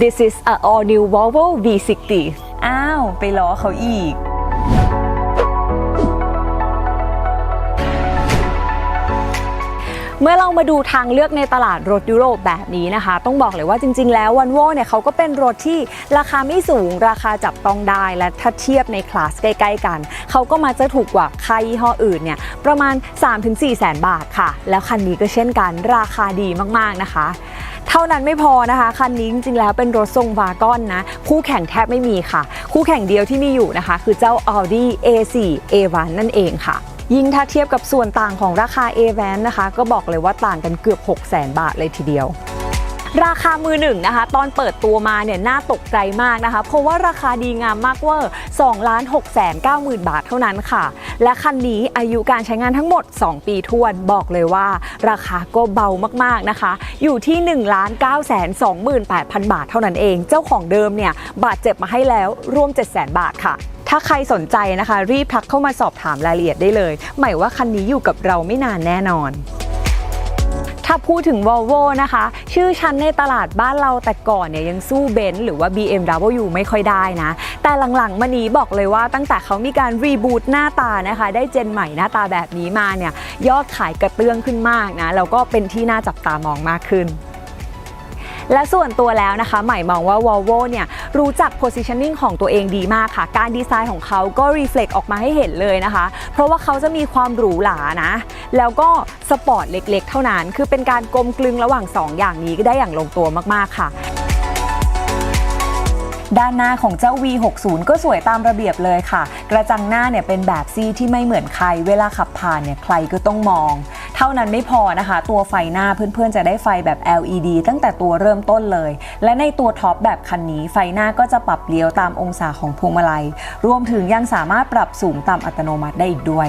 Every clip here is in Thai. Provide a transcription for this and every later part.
This is a all new Volvo V60 อ้าว ไปล้อเขาอีก เมื่อเรามาดูทางเลือกในตลาดรถยุโรปแบบนี้นะคะ ต้องบอกเลยว่าจริง ๆ แล้ววันโวเนี่ยเขาก็เป็นรถที่ราคาไม่สูง ราคาจับต้องได้และถ้าเทียบในคลาสใกล้ ๆ กัน เขาก็มาจะถูกกว่าค่ายยี่ห้ออื่นเนี่ยประมาณ 3-4 แสนบาทค่ะ แล้วคันนี้ก็เช่นกันราคาดีมากๆนะคะ เท่านั้นไม่พอนะคะ คันนี้จริงๆแล้วเป็นรถทรงวากอนนะ คู่แข่งแทบไม่มีค่ะ คู่แข่งเดียวที่มีอยู่นะคะ คือเจ้า Audi A4 A1 นั่นเองค่ะยิ่งถ้าเทียบกับส่วนต่างของราคา a v a n นะคะ ก็บอกเลยว่าต่างกันเกือบ 6 0 0 0 0 0 บาทเลยทีเดียว ราคามือหนึ่งนะคะ ตอนเปิดตัวมาเนี่ยน่าตกใจมากนะคะ เพราะว่าราคาดีงามมากเวอร์2ล้าน6แสน9หมื่นบาทเท่านั้นค่ะ และคันนี้อายุการใช้งานทั้งหมด 2 ปีทวนบอกเลยว่า ราคาก็เบามากๆนะคะ อยู่ที่ 1 ล้าน9แสน28,000 บาทเท่านั้นเอง เจ้าของเดิมเนี่ยบาดเจ็บมาให้แล้วรวม 7 0 0 0 0บาทค่ะถ้าใครสนใจนะคะ รีบทักเข้ามาสอบถามรายละเอียดได้เลย หมายว่าคันนี้อยู่กับเราไม่นานแน่นอน ถ้าพูดถึง Volvo นะคะ ชื่อชั้นในตลาดบ้านเราแต่ก่อนเนี่ยยังสู้เบนซ์หรือว่า BMW ไม่ค่อยได้นะ แต่หลังๆมานี้บอกเลยว่าตั้งแต่เขามีการรีบูตหน้าตานะคะ ได้เจนใหม่หน้าตาแบบนี้มาเนี่ยยอดขายกระเตื้องขึ้นมากนะแล้วก็เป็นที่น่าจับตามองมากขึ้น และส่วนตัวแล้วนะคะ ใหม่มองว่า Volvo เนี่ยรู้จัก positioning ของตัวเองดีมากค่ะ การดีไซน์ของเขาก็ reflect ออกมาให้เห็นเลยนะคะ เพราะว่าเขาจะมีความหรูหรานะ แล้วก็สปอร์ตเล็กๆ เท่านั้น คือเป็นการกลมกลึงระหว่าง 2 อย่างนี้ได้อย่างลงตัวมากๆค่ะด้านหน้าของเจ้า V60 ก็สวยตามระเบียบเลยค่ะ กระจังหน้าเนี่ยเป็นแบบซีที่ไม่เหมือนใคร เวลาขับผ่านเนี่ยใครก็ต้องมอง เท่านั้นไม่พอนะคะ ตัวไฟหน้าเพื่อนๆ จะได้ไฟแบบ LED ตั้งแต่ตัวเริ่มต้นเลย และในตัวท็อปแบบคันนี้ไฟหน้าก็จะปรับเลี้ยวตามองศาของพวงมาลัย รวมถึงยังสามารถปรับสูงตามอัตโนมัติได้อีกด้วย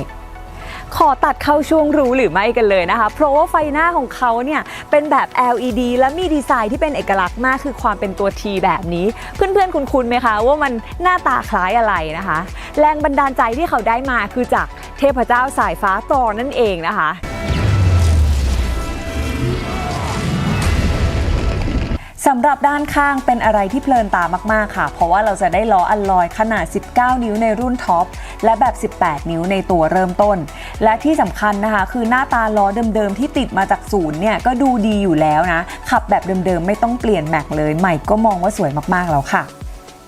ขอตัดเข้าช่วงรู้หรือไม่กันเลยนะคะ เพราะว่าไฟหน้าของเขาเนี่ยเป็นแบบ LED และมีดีไซน์ที่เป็นเอกลักษณ์มากคือความเป็นตัว T แบบนี้ เพื่อนๆ คุ้นๆไหมคะ ว่ามันหน้าตาคล้ายอะไรนะคะ แรงบันดาลใจที่เขาได้มาคือจากเทพเจ้าสายฟ้าตอนั่นเองนะคะ สำหรับด้านข้างเป็นอะไรที่เพลินตามากๆค่ะ เพราะว่าเราจะได้ล้ออัลลอยขนาด 19 นิ้วในรุ่นท็อป และแบบ 18 นิ้วในตัวเริ่มต้น และที่สำคัญนะคะ คือหน้าตาล้อเดิมๆ ที่ติดมาจากศูนย์เนี่ยก็ดูดีอยู่แล้วนะ ขับแบบเดิมๆ ไม่ต้องเปลี่ยนแม็กเลย ใหม่ก็มองว่าสวยมากๆแล้วค่ะ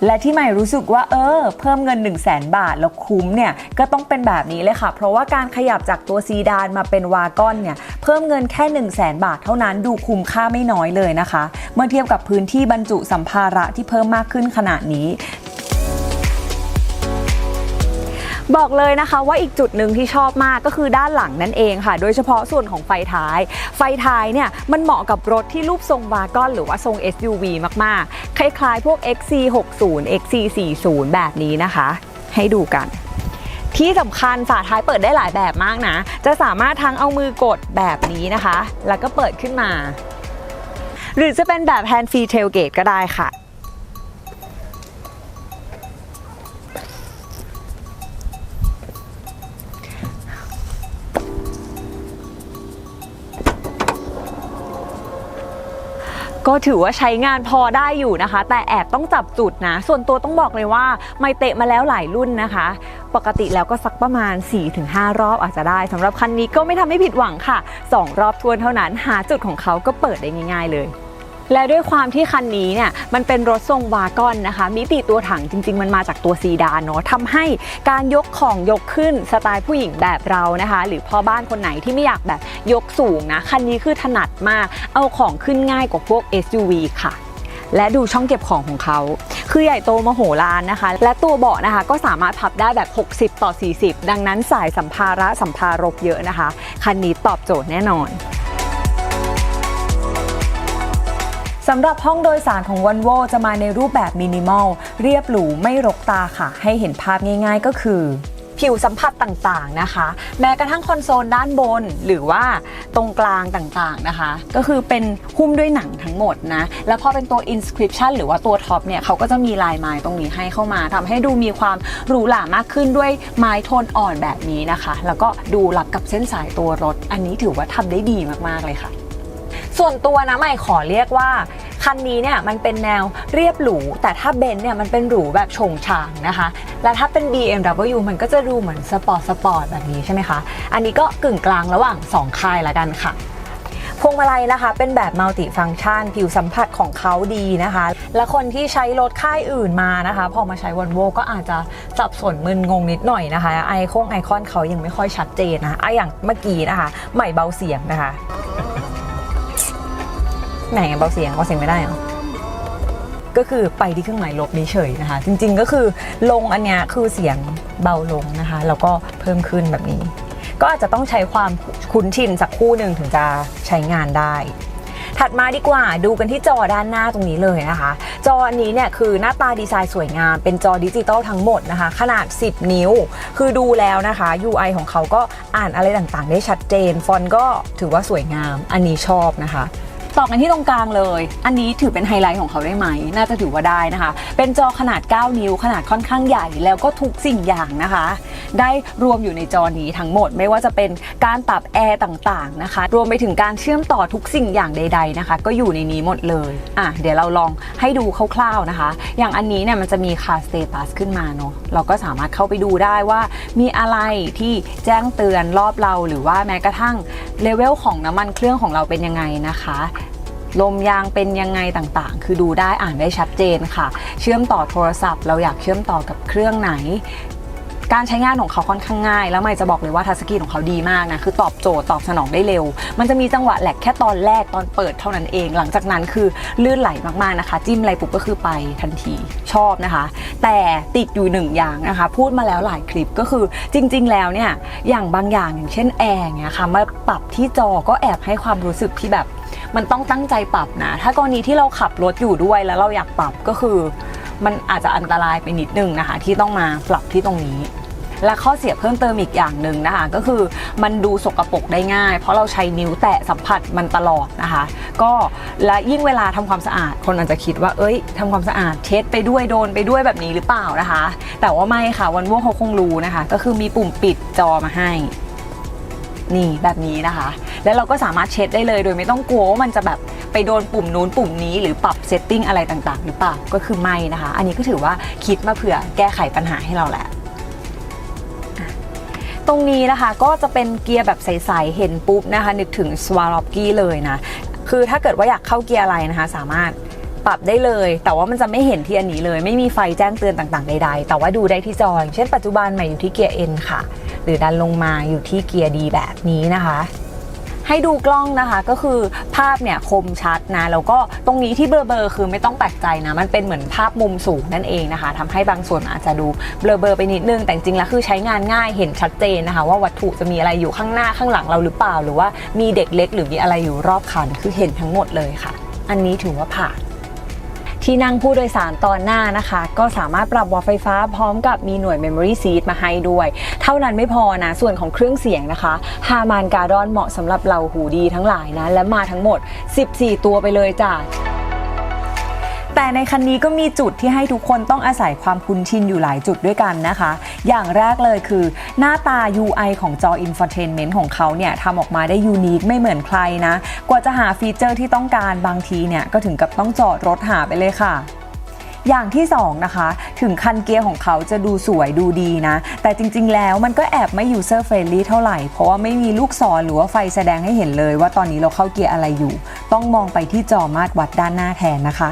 และที่ใหม่รู้สึกว่าเออ เพิ่มเงิน 1 0 0 0 0แบาทแล้วคุ้มเนี่ย ก็ต้องเป็นแบบนี้เลยค่ะ เพราะว่าการขยับจากตัวซีดานมาเป็นวากอนเนี่ย เพิ่มเงินแค่ 1 0 0 0 0แบาทเท่านั้นดูคุ้มค่าไม่น้อยเลยนะคะ เมื่อเทียบกับพื้นที่บรรจุสัมภาระที่เพิ่มมากขึ้นขนาดนี้ บอกเลยนะคะว่าอีกจุดหนึ่งที่ชอบมากก็คือด้านหลังนั่นเองค่ะ โดยเฉพาะส่วนของไฟท้าย ไฟท้ายเนี่ยมันเหมาะกับรถที่รูปทรงวากอนหรือว่าทรง SUV มากๆ คล้ายๆ พวก XC60 XC40 แบบนี้นะคะ ให้ดูกันที่สำคัญฝาท้ายเปิดได้หลายแบบมากนะ จะสามารถทั้งเอามือกดแบบนี้นะคะ แล้วก็เปิดขึ้นมา หรือจะเป็นแบบ hand free tailgate ก็ได้ค่ะ ก็ถือว่าใช้งานพอได้อยู่นะคะ แต่แอบต้องจับจุดนะ ส่วนตัวต้องบอกเลยว่าไม่เตะมาแล้วหลายรุ่นนะคะ ปกติแล้วก็สักประมาณ 4-5 รอบอาจจะได้สำหรับคันนี้ก็ไม่ทำให้ผิดหวังค่ะ 2 รอบทวนเท่านั้นหาจุดของเขาก็เปิดได้ง่าย ๆ เลย และด้วยความที่คันนี้เนี่ยมันเป็นรถทรงวากอนนะคะ มิติตัวถังจริง ๆ มันมาจากตัวซีดานเนาะทำให้การยกของยกขึ้นสไตล์ผู้หญิงแบบเรานะคะ หรือพ่อบ้านคนไหนที่ไม่อยากแบบยกสูงนะคันนี้คือถนัดมาก เอาของขึ้นง่ายกว่าพวก SUV ค่ะและดูช่องเก็บของของเขา คือใหญ่โตมโหฬารนะคะ และตัวเบาะนะคะก็สามารถพับได้แบบ 60 ต่อ 40 ดังนั้นสายสัมภาระสัมภารกเยอะนะคะ คันนี้ตอบโจทย์แน่นอน สำหรับห้องโดยสารของ v ันโวจะมาในรูปแบบมินิมอล เรียบหรูไม่รกตาค่ะ ให้เห็นภาพง่ายๆก็คือผิวสัมผัสต่างๆนะคะ แม้กระทั่งคอนโซลด้านบน หรือว่าตรงกลางต่างๆนะคะ ก็คือเป็นหุ้มด้วยหนังทั้งหมดนะ แล้วพอเป็นตัว inscription หรือว่าตัวท็อปเนี่ยเขาก็จะมีลายไม้ตรงนี้ให้เข้ามาทำให้ดูมีความหรูหรามากขึ้นด้วยไม้โทนอ่อนแบบนี้นะคะ แล้วก็ดูรับกับเส้นสายตัวรถ อันนี้ถือว่าทำได้ดีมากๆเลยค่ะ ส่วนตัวนะใหม่ขอเรียกว่าคันนี้เนี่ยมันเป็นแนวเรียบหรู แต่ถ้าเบนเนี่ยมันเป็นหรูแบบโฉงฉางนะคะ และถ้าเป็น BMW มันก็จะดูเหมือนสปอร์ตสปอร์ตแบบนี้ใช่ไหมคะ อันนี้ก็กึ่งกลางระหว่าง 2 ค่ายละกันค่ะพวงมาลัยนะคะเป็นแบบมัลติฟัง c t ชันผิวสัมผัสของเขาดีนะคะ และคนที่ใช้รถค่ายอื่นมานะคะ พอมาใช้วันโวก็อาจจะสับสนมึนงงนิดหน่อยนะคะ ไอโคงไอคอนเขายังไม่ค่อยชัดเจนนะะอะอย่างเมื่อกี้นะคะ ใหม่เบาเสียงนะคะ ไหนเบาเสียงเบาเสียงไม่ได้เหรอก็คือไปที่เครื่องหมายลบนี้เฉยนะคะ จริงๆก็คือลงอันเนี้ยคือเสียงเบาลงนะคะ แล้วก็เพิ่มขึ้นแบบนี้ ก็อาจจะต้องใช้ความคุ้นชินสักคู่หนึ่งถึงจะใช้งานได้ ถัดมาดีกว่าดูกันที่จอด้านหน้าตรงนี้เลยนะคะ จออันนี้เนี่ยคือหน้าตาดีไซน์สวยงาม เป็นจอดิจิตอลทั้งหมดนะคะ ขนาด 10 นิ้ว คือดูแล้วนะคะ UI ของเขาก็อ่านอะไรต่างๆ ได้ชัดเจน ฟอนต์ก็ถือว่าสวยงาม อันนี้ชอบนะคะ ต่อกันที่ตรงกลางเลย อันนี้ถือเป็นไฮไลท์ของเขาได้ไหม น่าจะถือว่าได้นะคะ เป็นจอขนาด 9 นิ้ว ขนาดค่อนข้างใหญ่ แล้วก็ทุกสิ่งอย่างนะคะ ได้รวมอยู่ในจอนี้ทั้งหมด ไม่ว่าจะเป็นการปรับแอร์ต่างๆนะคะ รวมไปถึงการเชื่อมต่อทุกสิ่งอย่างใด ๆนะคะ ก็อยู่ในนี้หมดเลย อะ เดี๋ยวเราลองให้ดูคร่าวๆนะคะ อย่างอันนี้เนี่ยมันจะมีคาสเตตัสขึ้นมาเนาะ เราก็สามารถเข้าไปดูได้ว่า มีอะไรที่แจ้งเตือนรอบเรา หรือว่าแม้กระทั่งเลเวลของน้ำมันเครื่องของเราเป็นยังไงนะคะ ลมยางเป็นยังไงต่างๆ คือดูได้อ่านได้ชัดเจนค่ะ เชื่อมต่อโทรศัพท์ เราอยากเชื่อมต่อกับเครื่องไหน การใช้งานของเขาค่อนข้างง่าย แล้วไม่จะบอกเลยว่าทัชสกรีนของเขาดีมากนะคือตอบโจทย์ตอบสนองได้เร็ว มันจะมีจังหวะแหลกแค่ตอนแรกตอนเปิดเท่านั้นเอง หลังจากนั้นคือลื่นไหลมากๆนะคะ จิ้มอะไรปุ๊บก็คือไปทันทีชอบนะคะ แต่ติดอยู่หนึ่งอย่างนะคะ พูดมาแล้วหลายคลิปก็คือจริง ๆ แล้วเนี่ยอย่างบางอย่างอย่างเช่นแอร์เนี่ยค่ะมาปรับที่จอก็แอบให้ความรู้สึกที่แบบมันต้องตั้งใจปรับนะ ถ้ากรณีที่เราขับรถอยู่ด้วยแล้วเราอยากปรับก็คือ มันอาจจะอันตรายไปนิดนึงนะคะ ที่ต้องมาปรับที่ตรงนี้ และข้อเสียเพิ่มเติมอีกอย่างหนึ่งนะคะ ก็คือมันดูสกรปรกได้ง่าย เพราะเราใช้นิ้วแตะสัมผัสมันตลอดนะคะ ก็และยิ่งเวลาทำความสะอาดคนอาจจะคิดว่า เอ้ยทำความสะอาดเช็ดไปด้วยโดนไปด้วยแบบนี้หรือเปล่านะคะ แต่ว่าไม่ค่ะวันว่เขาคงรู้นะคะ ก็คือมีปุ่มปิดจอมาให้ นี่แบบนี้นะคะ แล้วเราก็สามารถเช็ดได้เลย โดยไม่ต้องกลัวว่ามันจะแบบไปโดนปุ่มนู้นปุ่มนี้ หรือปรับเซตติ้งอะไรต่างๆ หรือเปล่าก็คือไม่นะคะ อันนี้ก็ถือว่าคิดมาเผื่อแก้ไขปัญหาให้เราแหละตรงนี้นะคะก็จะเป็นเกียร์แบบใสๆเห็นปุ๊บนะคะ นึกถึง s w a r o p k i เลยนะ คือถ้าเกิดว่าอยากเข้าเกียร์อะไรนะคะ สามารถ ปรับได้เลย แต่ว่ามันจะไม่เห็นที่อันนี้เลย ไม่มีไฟแจ้งเตือนต่างๆใดๆ แต่ว่าดูได้ที่จออย่างเช่นปัจจุบันใหม่อยู่ที่เกียร์ N ค่ะ หรือดันลงมาอยู่ที่เกียร์ D แบบนี้นะคะให้ดูกล้องนะคะก็คือภาพเนี่ยคมชัดนะแล้วก็ตรงนี้ที่เบลอๆคือไม่ต้องแปลกใจนะ มันเป็นเหมือนภาพมุมสูงนั่นเองนะคะทำให้บางส่วนอาจจะดูเบลอๆไปนิดนึง แต่จริงๆแล้วคือใช้งานง่ายเห็นชัดเจนนะคะ ว่าวัตถุจะมีอะไรอยู่ข้างหน้าข้างหลังเราหรือเปล่า หรือว่ามีเด็กเล็กหรือมีอะไรอยู่รอบคันคือเห็นทั้งหมดเลยค่ะ อันนี้ถือว่าผ่าน ที่นั่งผู้โดยสารตอนหน้านะคะ ก็สามารถปรับวอลไฟฟ้าพร้อมกับมีหน่วย Memory Seat มาให้ด้วย เท่านั้นไม่พอนะ ส่วนของเครื่องเสียงนะคะฮามานการ์ดอนเหมาะสำหรับเราหูดีทั้งหลายนะ และมาทั้งหมด 14 ตัวไปเลยจ้ะ แต่ในคันนี้ก็มีจุดที่ให้ทุกคนต้องอาศัยความคุ้นชินอยู่หลายจุดด้วยกันนะคะ อย่างแรกเลยคือ หน้าตา UI ของจอ Infotainment ของเขาเนี่ยทำออกมาได้ยูนิคไม่เหมือนใครนะ กว่าจะหาฟีเจอร์ที่ต้องการบางทีเนี่ยก็ถึงกับต้องจอดรถหาไปเลยค่ะอย่างที่2นะคะถึงคันเกียร์ของเขาจะดูสวยดูดีนะ แต่จริงๆแล้วมันก็แอบไม่ user friendly เท่าไหร่ เพราะว่าไม่มีลูกศรหรือว่าไฟแสดงให้เห็นเลยว่าตอนนี้เราเข้าเกียร์อะไรอยู่ ต้องมองไปที่จอมาตรวัดด้านหน้าแทนนะคะ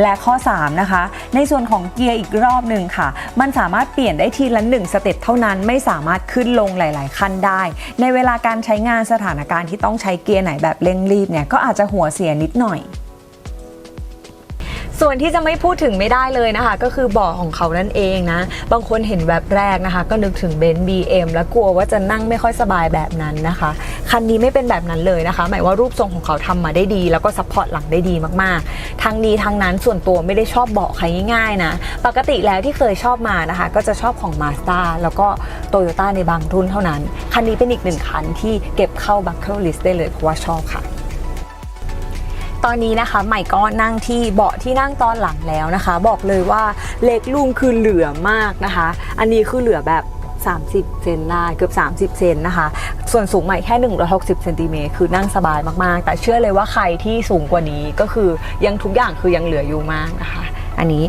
และข้อ 3 นะคะ ในส่วนของเกียร์อีกรอบหนึ่งค่ะ มันสามารถเปลี่ยนได้ทีละ 1 สเต็ปเท่านั้นไม่สามารถขึ้นลงหลาย ๆ ขั้นได้ ในเวลาการใช้งานสถานการณ์ที่ต้องใช้เกียร์ไหนแบบเร่งรีบเนี่ยก็อาจจะหัวเสียนิดหน่อย ส่วนที่จะไม่พูดถึงไม่ได้เลยนะคะ ก็คือเบาะของเขานั่นเองนะ บางคนเห็นแบบแรกนะคะ ก็นึกถึงเบนซ์ BM แล้วกลัวว่าจะนั่งไม่ค่อยสบายแบบนั้นนะคะ คันนี้ไม่เป็นแบบนั้นเลยนะคะ หมายว่ารูปทรงของเขาทำมาได้ดี แล้วก็ซัพพอร์ตหลังได้ดีมากๆ ทั้งนี้ทั้งนั้นส่วนตัวไม่ได้ชอบเบาะใครง่ายๆนะ ปกติแล้วที่เคยชอบมานะคะ ก็จะชอบของ Mazda แล้วก็ Toyota ในบางรุ่นเท่านั้น คันนี้เป็นอีกหนึ่งคันที่เก็บเข้า bucket list ได้เลยเพราะว่าชอบค่ะ ตอนนี้นะคะใหม่ก็นั่งที่เบาะที่นั่งตอนหลังแล้วนะคะ บอกเลยว่าเล็กลุงคือเหลือมากนะคะ อันนี้คือเหลือแบบ30 เซนได้เกือบ 30 เซนนะคะ ส่วนสูงใหม่แค่ 160 เซนติเมตรคือนั่งสบายมาก ๆ แต่เชื่อเลยว่าใครที่สูงกว่านี้ก็คือยังทุกอย่างคือยังเหลืออยู่มากนะคะ อันนี้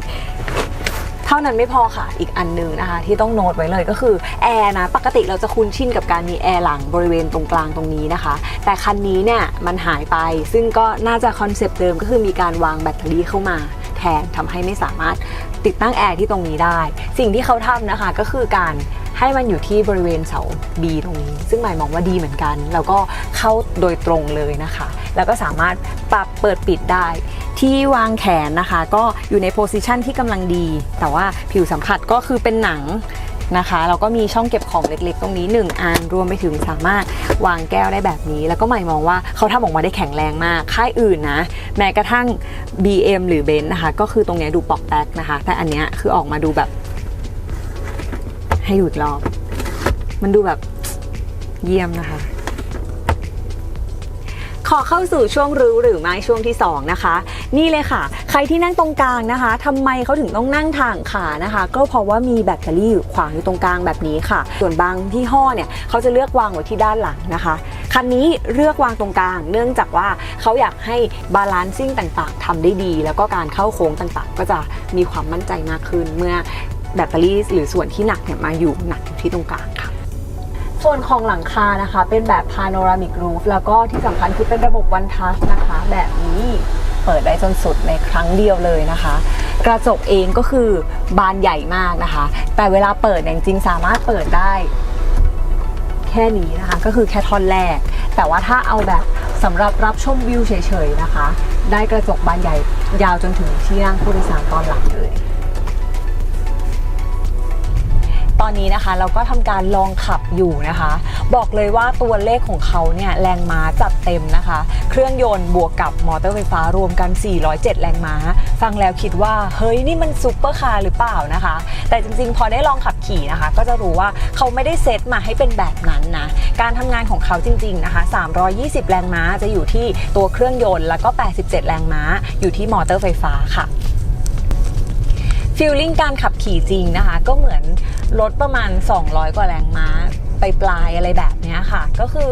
ท่านั้นไม่พอค่ะ อีกอันหนึงนะคะ ที่ต้องโน้ตไว้เลยก็คือแอร์นะ ปกติเราจะคุ้นชินกับการมีแอร์หลังบริเวณตรงกลางตรงนี้นะคะ แต่คันนี้เนี่ยมันหายไป ซึ่งก็น่าจะคอนเซปต์เดิมก็คือมีการวางแบตเตอรี่เข้ามา แทนทำให้ไม่สามารถติดตั้งแอร์ที่ตรงนี้ได้ สิ่งที่เขาทำนะคะก็คือการให้มันอยู่ที่บริเวณเสา B ตรงนี้ ซึ่งหมายมองว่าดีเหมือนกัน แล้วก็เข้าโดยตรงเลยนะคะ แล้วก็สามารถปรับเปิดปิดได้ที่วางแขนนะคะ ก็อยู่ในโพสิชันที่กำลังดี แต่ว่าผิวสัมผัสก็คือเป็นหนังนะคะแล้วก็มีช่องเก็บของเล็กๆ ตรงนี้ 1อันรวมไปถึงสามารถ วางแก้วได้แบบนี้ แล้วก็หมายมองว่าเขาทำออกมาได้แข็งแรงมาก ค่ายอื่นนะ แม้กระทั่ง BM หรือเบนนะคะ ก็คือตรงนี้ดูปอกแตกนะคะ แต่อันเนี้ยคือออกมาดูแบบ ให้ดูอีกรอบ มันดูแบบเยี่ยมนะคะ ขอเข้าสู่ช่วงรู้หรือไม่ช่วงที่ 2 นะคะ นี่เลยค่ะ ใครที่นั่งตรงกลางนะคะทำไมเขาถึงต้องนั่งทางขานะคะ ก็เพราะว่ามีแบตเตอรี่อยู่ขวางอยู่ตรงกลางแบบนี้ค่ะ ส่วนบางที่ห้อเนี่ยเขาจะเลือกวางไว้ที่ด้านหลังนะคะคันนี้เลือกวางตรงกลาง เนื่องจากว่าเขาอยากให้บาลานซิ่งต่างๆทำได้ดี แล้วก็การเข้าโค้งต่างๆ ก็จะมีความมั่นใจมากขึ้นเมื่อแบตเตอรี่หรือส่วนที่หนักเนี่ยมาอยู่หนักอยู่ที่ตรงกลางค่ะ ส่วนของหลังคานะคะ เป็นแบบ panoramic roof แล้วก็ที่สำคัญคือเป็นระบบ one touch นะคะ แบบนี้เปิดได้จนสุดในครั้งเดียวเลยนะคะ กระจกเองก็คือบานใหญ่มากนะคะ แต่เวลาเปิดเนี่ยจริงสามารถเปิดได้ แค่นี้นะคะ ก็คือแค่ท่อนแรก แต่ว่าถ้าเอาแบบสำหรับรับชมวิวเฉยๆนะคะ ได้กระจกบานใหญ่ยาวจนถึงที่นั่งผู้โดยสารตอนหลังเลย ตอนนี้นะคะ เราก็ทำการลองขับอยู่นะคะ บอกเลยว่าตัวเลขของเขาเนี่ยแรงม้าจัดเต็มนะคะ เครื่องยนต์บวกกับมอเตอร์ไฟฟ้ารวมกัน 407 แรงม้า ฟังแล้วคิดว่าเฮ้ยนี่มันซุปเปอร์คาร์หรือเปล่านะคะ แต่จริงๆ พอได้ลองขับขี่นะคะ ก็จะรู้ว่าเขาไม่ได้เซตมาให้เป็นแบบนั้นนะ การทำงานของเขาจริงๆนะคะ 320 แรงม้าจะอยู่ที่ตัวเครื่องยนต์แล้วก็ 87 แรงม้า อยู่ที่มอเตอร์ไฟฟ้าค่ะฟีลลิ่งการขับขี่จริงนะคะ ก็เหมือน รถประมาณ 200 กว่าแรงม้าไปปลายอะไรแบบนี้ค่ะ ก็คือ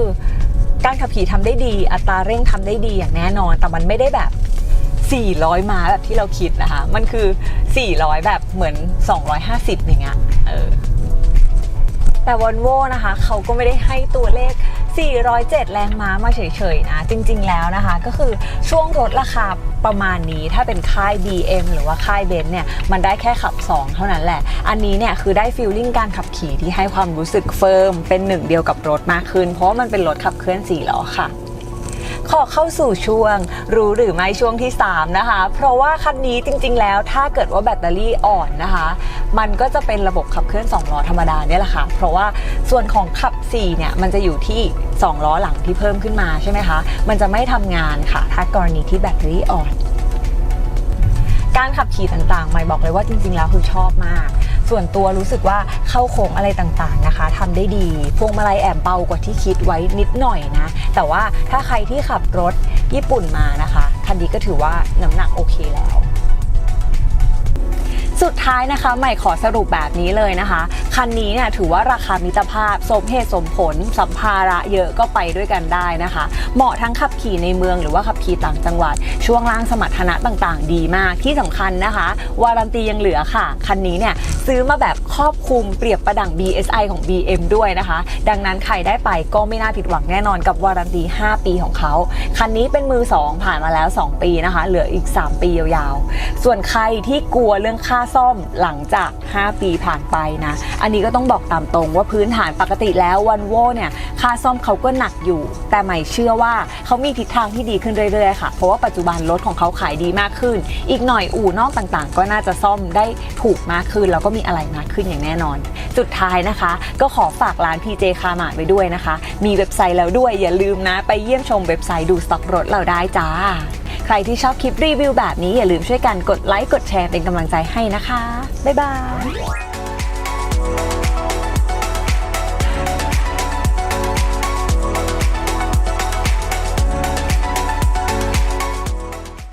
การขับขี่ทำได้ดี อัตราเร่งทำได้ดีอย่างแน่นอน แต่มันไม่ได้แบบ 400 ม้าแบบที่เราคิดนะคะ มันคือ 400 แบบเหมือน 250อย่างเงี้ยเออแต่วอลโวนะคะ เขาก็ไม่ได้ให้ตัวเลข 407 แรงม้ามาเฉยๆนะ จริงๆแล้วนะคะ ก็คือช่วงรถราคาประมาณนี้ถ้าเป็นค่าย BM หรือว่าค่ายเบนซ์เนี่ย มันได้แค่ขับ 2 เท่านั้นแหละ อันนี้เนี่ยคือได้ฟีลลิ่งการขับขี่ที่ให้ความรู้สึกเฟิร์มเป็นหนึ่งเดียวกับรถมากขึ้น เพราะว่ามันเป็นรถขับเคลื่อน4ล้อค่ะ ขอเข้าสู่ช่วง รู้หรือไม่ช่วงที่ 3 นะคะ เพราะว่าคันนี้จริงๆ แล้วถ้าเกิดว่าแบตเตอรี่อ่อนนะคะ มันก็จะเป็นระบบขับเคลื่อน2ล้อธรรมดาเนี่ยแหละค่ะ เพราะว่าส่วนของขับ4เนี่ยมันจะอยู่ที่2ล้อหลังที่เพิ่มขึ้นมาใช่ไหมคะ มันจะไม่ทำงานค่ะ ถ้ากรณีที่แบตเตอรี่อ่อน การขับขี่ต่างๆ ไม่บอกเลยว่าจริงๆ แล้วคือชอบมาก ส่วนตัวรู้สึกว่าเข้าโค้งอะไรต่างๆนะคะทำได้ดี พวงมาลัยแอบเบากว่าที่คิดไว้นิดหน่อยนะ แต่ว่าถ้าใครที่ขับรถญี่ปุ่นมานะคะ คันนี้ก็ถือว่าน้ำหนักโอเคแล้ว สุดท้ายนะคะ ใหม่ขอสรุปแบบนี้เลยนะคะ คันนี้เนี่ยถือว่าราคามิตรภาพ สมเหตุสมผล สัมภาระเยอะก็ไปด้วยกันได้นะคะ เหมาะทั้งขับขี่ในเมืองหรือว่าขับขี่ต่างจังหวัด ช่วงล่างสมรรถนะต่างๆ ดีมากที่สำคัญนะคะ วารันตียังเหลือค่ะ คันนี้เนี่ยซื้อมาแบบครอบคลุมเปรียบประดัง BSI ของ BM ด้วยนะคะ ดังนั้นใครได้ไปก็ไม่น่าผิดหวังแน่นอนกับวารันตี 5 ปีของเขา คันนี้เป็นมือ 2 ผ่านมาแล้ว 2 ปีนะคะ เหลืออีก 3 ปียาวๆ ส่วนใครที่กลัวเรื่องค่าซ่อมหลังจาก 5 ปีผ่านไปนะ อันนี้ก็ต้องบอกตามตรงว่าพื้นฐานปกติแล้ววันโวเนี่ยค่าซ่อมเขาก็หนักอยู่ แต่ใหม่เชื่อว่าเขามีทิศทางที่ดีขึ้นเรื่อยๆค่ะ เพราะว่าปัจจุบันรถของเขาขายดีมากขึ้น อีกหน่อยอู่นอกต่างๆ ก็น่าจะซ่อมได้ถูกมากขึ้น แล้วก็มีอะไรมากขึ้นอย่างแน่นอนสุดท้ายนะคะ ก็ขอฝากร้าน PJ คาร์มาไว้ด้วยนะคะ มีเว็บไซต์แล้วด้วยอย่าลืมนะ ไปเยี่ยมชมเว็บไซต์ดูสต็อกรถเราได้จ้า ใครที่ชอบคลิปรีวิวแบบนี้อย่าลืมช่วยกันกดไลค์กดแชร์เป็นกำลังใจให้นะคะ บ๊ายบาย